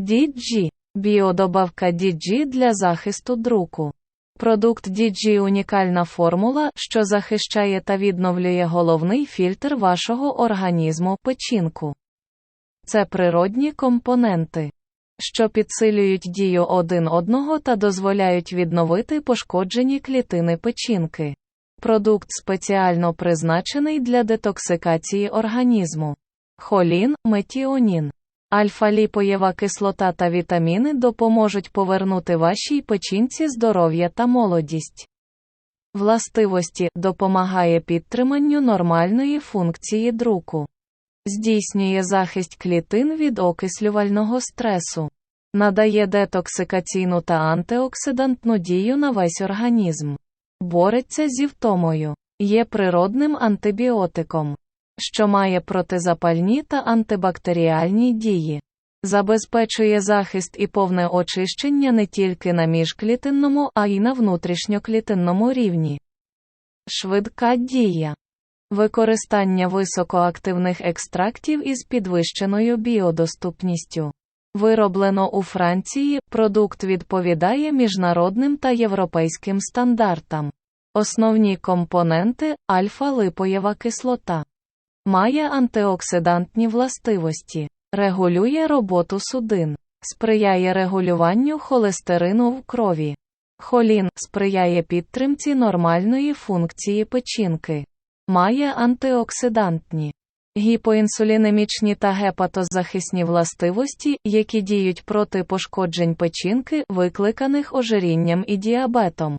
DG – біодобавка DG для захисту друку. Продукт DG – унікальна формула, що захищає та відновлює головний фільтр вашого організму печінку. Це природні компоненти, що підсилюють дію один одного та дозволяють відновити пошкоджені клітини печінки. Продукт спеціально призначений для детоксикації організму. Холін, метіонін. Альфа-ліпоєва кислота та вітаміни допоможуть повернути вашій печінці здоров'я та молодість. Властивості допомагає підтриманню нормальної функції друку. Здійснює захист клітин від окислювального стресу. Надає детоксикаційну та антиоксидантну дію на весь організм. Бореться зі втомою. Є природним антибіотиком, що має протизапальні та антибактеріальні дії. Забезпечує захист і повне очищення не тільки на міжклітинному, а й на внутрішньоклітинному рівні. Швидка дія. Використання високоактивних екстрактів із підвищеною біодоступністю. Вироблено у Франції, продукт відповідає міжнародним та європейським стандартам. Основні компоненти альфа-липоєва кислота. Має антиоксидантні властивості, регулює роботу судин, сприяє регулюванню холестерину в крові. Холін сприяє підтримці нормальної функції печінки. Має антиоксидантні, гіпоінсулінемічні та гепатозахисні властивості, які діють проти пошкоджень печінки, викликаних ожирінням і діабетом.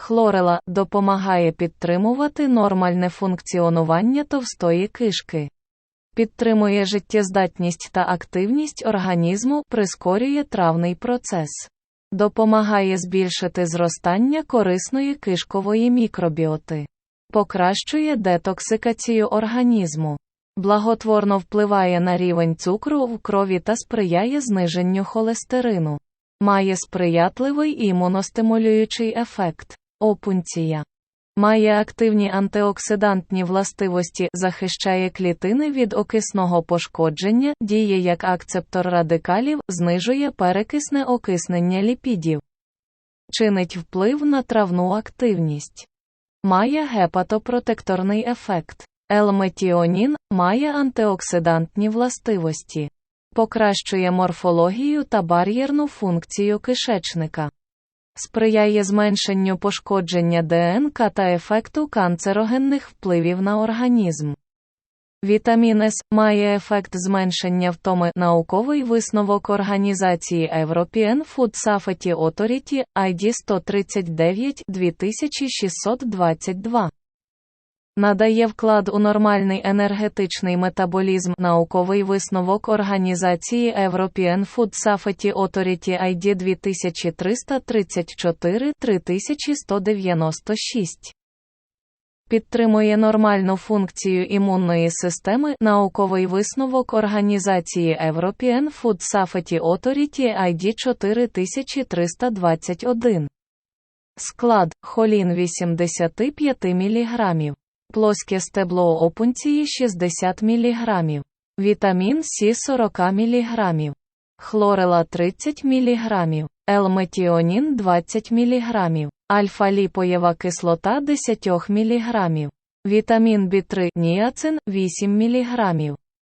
Хлорела допомагає підтримувати нормальне функціонування товстої кишки. Підтримує життєздатність та активність організму, прискорює травний процес. Допомагає збільшити зростання корисної кишкової мікробіоти. Покращує детоксикацію організму. Благотворно впливає на рівень цукру в крові та сприяє зниженню холестерину. Має сприятливий імуностимулюючий ефект. Опунція. Має активні антиоксидантні властивості, захищає клітини від окисного пошкодження, діє як акцептор радикалів, знижує перекисне окиснення ліпідів. Чинить вплив на травну активність. Має гепатопротекторний ефект. Елметіонін має антиоксидантні властивості. Покращує морфологію та бар'єрну функцію кишечника. Сприяє зменшенню пошкодження ДНК та ефекту канцерогенних впливів на організм. Вітамін С має ефект зменшення втоми. Науковий висновок організації European Food Safety Authority ID 139 2622 Надає вклад у нормальний енергетичний метаболізм. Науковий висновок організації European Food Safety Authority ID 2334 3196 Підтримує нормальну функцію імунної системи. Науковий висновок організації European Food Safety Authority ID 4321 Склад холін 85 мг. Плоске стебло опунції 60 мг. Вітамін С 40 мг. Хлорела 30 мг. Елметіонін 20 мг. Альфа-ліпоєва кислота 10 мг. Вітамін В3 ніацин 8 мг.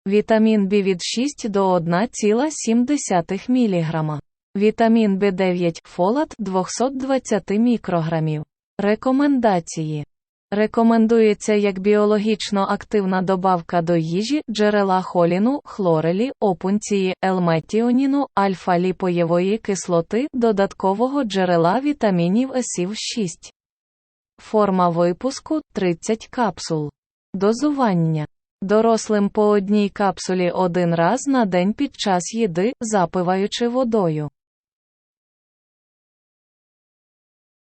Вітамін В від 6 до 1,7 мг. Вітамін В9 фолат 220 мікрограмів. Рекомендації Рекомендується як біологічно активна добавка до їжі, джерела холіну, хлорелі, опунції, елметіоніну, альфа-ліпоєвої кислоти, додаткового джерела вітамінів СІВ 6. Форма випуску 30 капсул. Дозування. Дорослим по одній капсулі один раз на день під час їди, запиваючи водою.